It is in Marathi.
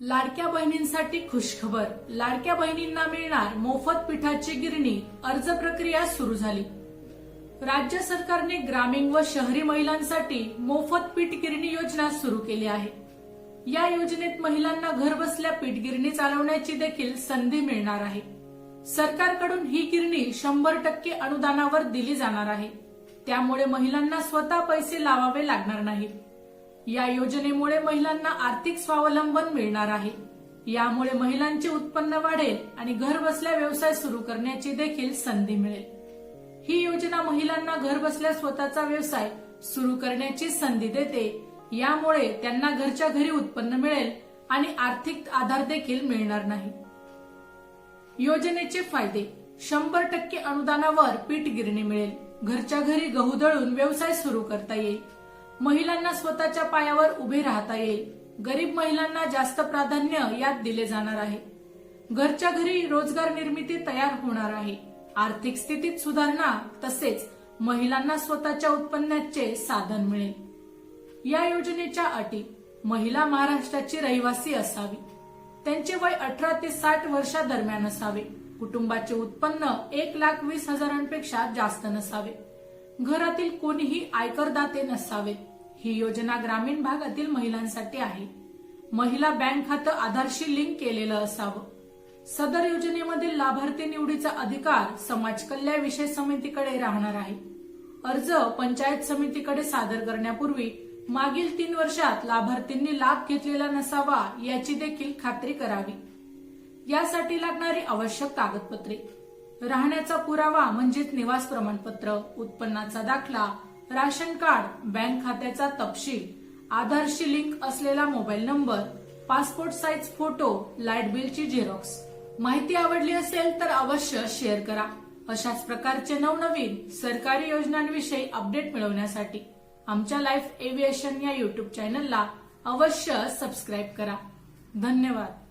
लाडक्या बहिणींसाठी खुशखबर. लाडक्या बहिणींना मिळणार मोफत पिठाची गिरणी. अर्ज प्रक्रिया सुरू झाली. राज्य सरकारने ग्रामीण व शहरी महिलांसाठी मोफत पीठ गिरणी योजना सुरू केली आहे. या योजनेत महिलांना घरबसल्या पीठ गिरणी चालवण्याची देखील संधी मिळणार आहे. सरकारकडून ही गिरणी शंभर टक्के अनुदानावर दिली जाणार आहे. त्यामुळे महिलांना स्वतः पैसे लावावे लागणार नाहीत. या योजनेमुळे महिलांना आर्थिक स्वावलंबन मिळणार आहे. यामुळे महिलांचे उत्पन्न वाढेल आणि घर बसल्या व्यवसाय सुरू करण्याची देखील संधी मिळेल. ही योजना महिलांना घर बसल्या स्वतःचा व्यवसाय सुरू करण्याची संधी देते. यामुळे त्यांना घरच्या घरी उत्पन्न मिळेल आणि आर्थिक आधार देखील मिळणार नाही. योजनेचे फायदे. शंभर टक्के अनुदानावर पीठ गिरणी मिळेल. घरच्या घरी गहू दळून व्यवसाय सुरू करता येईल. महिलांना स्वतःच्या पायावर उभे राहता येईल. गरीब महिलांना जास्त प्राधान्य यात दिले जाणार आहे. घरच्या घरी रोजगार निर्मिती तयार होणार आहे. आर्थिक स्थितीत सुधारणा तसेच महिलांना स्वतःच्या उत्पन्नाचे साधन मिळेल. या योजनेच्या अटी महिला महाराष्ट्राची रहिवासी असावी. त्यांचे वय अठरा ते साठ वर्षादरम्यान असावे. कुटुंबाचे उत्पन्न एक लाख वीस हजारांपेक्षा जास्त नसावे. घरातील कोणीही आयकरदाते नसावेत ही योजना ग्रामीण भागातील महिलांसाठी आहे. महिला बँक खातं आधारशी लिंक केलेलं असावं. सदर योजनेमधील लाभार्थी निवडीचा अधिकार समाज कल्याण विषय समितीकडे राहणार आहे. अर्ज पंचायत समितीकडे सादर करण्यापूर्वी मागील तीन वर्षात लाभार्थींनी लाभ घेतलेला नसावा याची देखील खात्री करावी. यासाठी लागणारी आवश्यक कागदपत्रे. राहण्याचा पुरावा म्हणजेच निवास प्रमाणपत्र उत्पन्नाचा दाखला राशन कार्ड बँक खात्याचा तपशील आधारशी लिंक असलेला mobile number passport size photo light बिलची झेरॉक्स. माहिती आवडली असेल तर अवश्य शेअर करा. अशाच प्रकारचे नवनवीन सरकारी योजनांविषयी अपडेट मिळवण्यासाठी आमच्या लाईफ एव्हिएशन या युट्यूब चॅनलला अवश्य सबस्क्राईब करा. धन्यवाद.